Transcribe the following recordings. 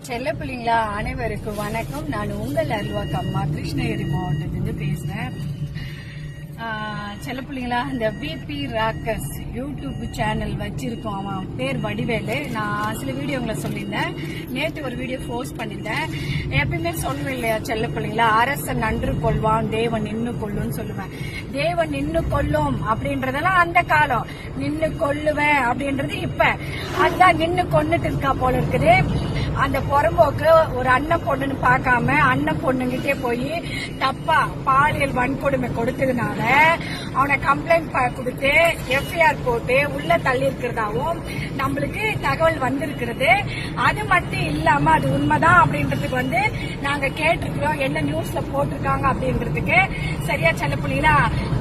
செல்ல பிள்ளைங்களா அனைவருக்கும் வணக்கம். நான் உங்கள் அல்வாக்கு அம்மா கிருஷ்ணகிரி மாவட்டத்திலிருந்து பேசுறேன். செல்ல பிள்ளைங்களா இந்த பிபி ராக்கர்ஸ் யூடியூப் சேனல் வச்சிருக்கோம். அவன் பேர் வடிவேலு. நான் சில வீடியோங்களை சொல்லியிருந்தேன். நேற்று ஒரு வீடியோ போஸ்ட் பண்ணியிருந்தேன். எப்பயுமே சொல்லுவேன் இல்லையா செல்ல பிள்ளைங்களா அரசன் நன்று கொள்வான் தேவன் நின்று கொள்ளுன்னு சொல்லுவேன். தேவன் நின்று கொல்லும் அப்படின்றதெல்லாம் அந்த காலம். நின்று கொல்லுவேன் அப்படின்றது இப்ப. அதுதான் நின்று கொண்டுட்டு இருக்கா போல இருக்குது. அந்த புறம்போக்கு ஒரு அண்ணன் பொண்ணுன்னு பார்க்காம அண்ணன் பொண்ணுங்கிட்டே போய் தப்பா பாலியல் வன்கொடுமை கொடுத்ததுனால அவனை கம்ப்ளைண்ட் கொடுத்து எஃப்ஐஆர் போட்டு உள்ள தள்ளி இருக்கிறதாவும் நம்மளுக்கு தகவல் வந்திருக்கிறது. அது மட்டும் இல்லாம அது உண்மைதான் அப்படின்றதுக்கு வந்து நாங்க கேட்டிருக்கிறோம். என்ன நியூஸ்ல போட்டிருக்காங்க அப்படின்றதுக்கு. சரியா செல்ல புள்ளிங்களா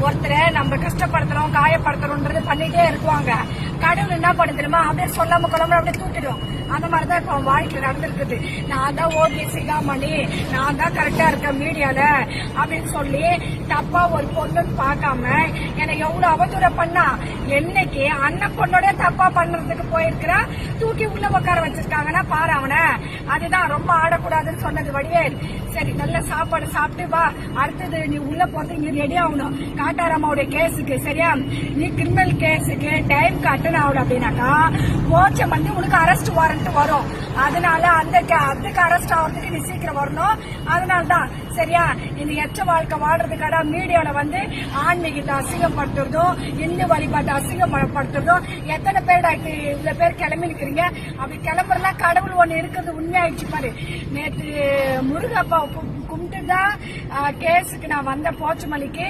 ஒருத்தரை நம்ம கஷ்டப்படுத்துறோம் காயப்படுத்துறோம்ன்றது பண்ணிட்டே இருக்குவாங்க. கடவுள் என்ன பண்ண தெரியுமா? அப்படியே சொல்லாம குழம்பு அப்படியே தூக்கிடுவோம். அந்த மாதிரிதான் தான் இப்போ வாழ்க்கையில் நடந்திருக்குது. நான் தான் ஓகே சிகாமணி நான் தான் கரெக்டா இருக்கேன் மீடியால அப்படின்னு சொல்லி தப்பா ஒரு பொண்ணுன்னு பார்க்காம எவ்வளவு அவதூற பண்ணா? என்னைக்கு அண்ணன் பொண்ணோட தப்பா பண்றதுக்கு போயிருக்கிறா? தூக்கி உள்ள உட்கார வச்சிருக்காங்கன்னா பாரு அவனை. அதுதான் ரொம்ப ஆடக்கூடாதுன்னு சொன்னது வடிவேல். சரி நல்ல சாப்பாடு சாப்பிட்டு வா. அடுத்தது நீ உள்ள போறது இங்க ரெடி ஆகணும். காட்டாராமாவுடைய கேஸுக்கு சரியா? நீ கிரிமினல் கேஸுக்கு டைம் காட்டுன்னு ஆகணும் அப்படின்னாக்கா மோச்சம் வந்து உனக்கு அரெஸ்ட் வாரண்ட் வரும். அதனால அந்த ca- அதுக்கு அரெஸ்ட் ஆகிறதுக்கு நீ சீக்கிரம் வரணும். அதனால தான் சரியா? இந்த எச்ச வாழ்க்கை வாழ்றதுக்காக மீடியால வந்து ஆன்மீகத்தை அசிங்கப்படுத்துறதும் இந்து வழிபாட்டை அசிங்கப்படுத்துறதும் எத்தனை பேர் இவ்வளவு பேர் கிளம்பி இருக்கிறீங்க அப்படி கிளம்புறதுலாம் கடவுள் ஒண்ணு இருக்கிறது உண்மையாயிடுச்சு பாரு. நேத்து முருகப்பா கும்பிட்டு தான் கேஸுக்கு நான் வந்த போச்சமல்லிக்கு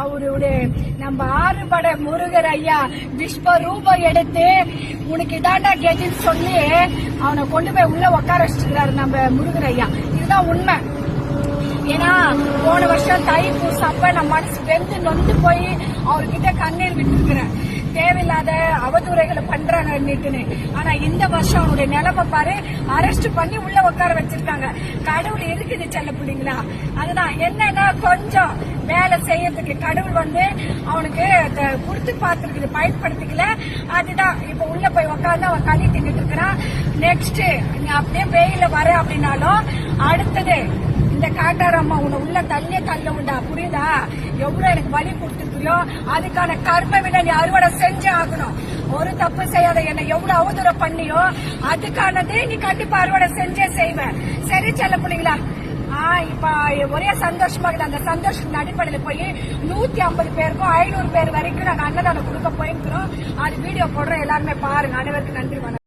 அவருடைய நம்ம ஆறுபட முருகர் ஐயா விஸ்வரூபம் எடுத்து உனக்கு இதாண்டா கெட்டின்னு சொல்லி அவனை கொண்டு போய் உள்ள உட்கார வச்சுக்கிறாரு நம்ம முருகர் ஐயா. இதுதான் உண்மை. ஏன்னா போன வருஷம் தைப்பூசம் அப்ப நம்ம மனசு வெந்து நொந்து போய் அவர்கிட்ட கண்ணீர் விட்டுருக்கிறேன். தேவையில்லாத அவதூறைகளை பண்றாங்கன்னுட்டுன்னு ஆனா இந்த வருஷம் அவனுடைய நிலைமை பாரு அரெஸ்ட் பண்ணி உள்ள உட்கார வச்சிருக்காங்க. கடவுள் இருக்குது செல்ல பிள்ளைங்களா அதுதான் என்னன்னா கொஞ்சம் வேலை செய்யறதுக்கு கடவுள் வந்து அவனுக்கு த- கொடுத்து பார்த்துருக்குது பயன்படுத்திக்கல. அதுதான் இப்ப உள்ள போய் உக்காந்து அவன் களி தின்னுட்டு இருக்கிறான். நெக்ஸ்ட் நீ அப்படியே வெயில வர அப்படின்னாலும் அடுத்தது இந்த காட்டாரம்மா உன்னை உள்ள தள்ளிய தள்ள உண்டா? புரியுதா? எவ்வளவு எனக்கு வலி கொடுத்துருக்கியோ அதுக்கான கர்ம விட நீ அறுவடை செஞ்சே ஆகணும். ஒரு தப்பு செய்யாத என்னை எவ்வளவு அவதூறம் பண்ணியோ அதுக்கானது நீ கண்டிப்பா அறுவடை செஞ்சே செய்வேன் சரி செல்ல பிள்ளைங்களா? இப்ப ஒரே சந்தோஷமா இருக்குது. அந்த சந்தோஷத்தின் அடிப்படையில் போய் நூத்தி ஐம்பது பேருக்கும் ஐநூறு பேர் வரைக்கும் நாங்க அன்னதானம் கொடுக்க போயிருக்கிறோம் அது வீடியோ போடுறோம். எல்லாருமே பாருங்க. அனைவருக்கும் நன்றி வணக்கம்.